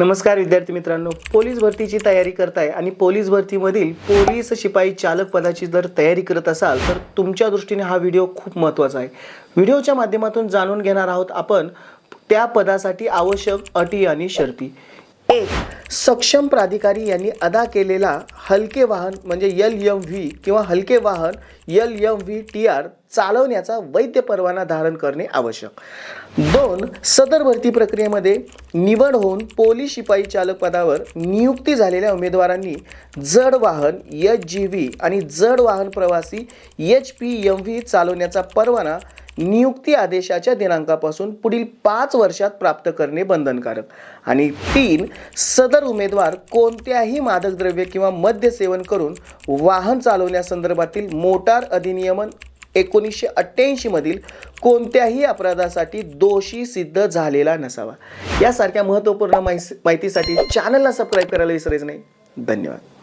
नमस्कार विद्यार्थी मित्रांनो पोलीस भरतीची तयारी करताय आणि पोलीस भरतीमधील पोलीस शिपाई चालक पदाची जर तयारी करत असाल तर तुमच्या दृष्टीने हा व्हिडिओ खूप महत्त्वाचा आहे. व्हिडिओच्या माध्यमातून जाणून घेणार आहोत आपण त्या पदासाठी आवश्यक अटी आणि शर्ती. एक सक्षम प्राधिकारी यांनी अदा केलेला हलके वाहन म्हणजे एल एम व्ही किंवा हलके वाहन L M V T R चालवण्याचा वैद्य परवाना धारण करणे आवश्यक. दोन सदर भरती प्रक्रियेमध्ये निवड होऊन पोलीस शिपाई चालक पदावर नियुक्ती झालेल्या उमेदवारांनी जड वाहन एच जी व्ही आणि जड वाहन प्रवासी एच पी एम व्ही चालवण्याचा परवाना नियुक्ती आदेशाच्या दिनांकापासून पुढील पाच वर्षात प्राप्त करणे बंधनकारक. आणि तीन सदर उमेदवार कोणत्याही मादक द्रव्य किंवा मद्य सेवन करून वाहन चालवण्यासंदर्भातील मोटार अधिनियमन एकोणीसशे अठ्ठ्याऐंशीमधील कोणत्याही अपराधासाठी दोषी सिद्ध झालेला नसावा. यासारख्या महत्त्वपूर्ण माहिती माहितीसाठी चॅनलला सबस्क्राईब करायला विसरायचं नाही. धन्यवाद.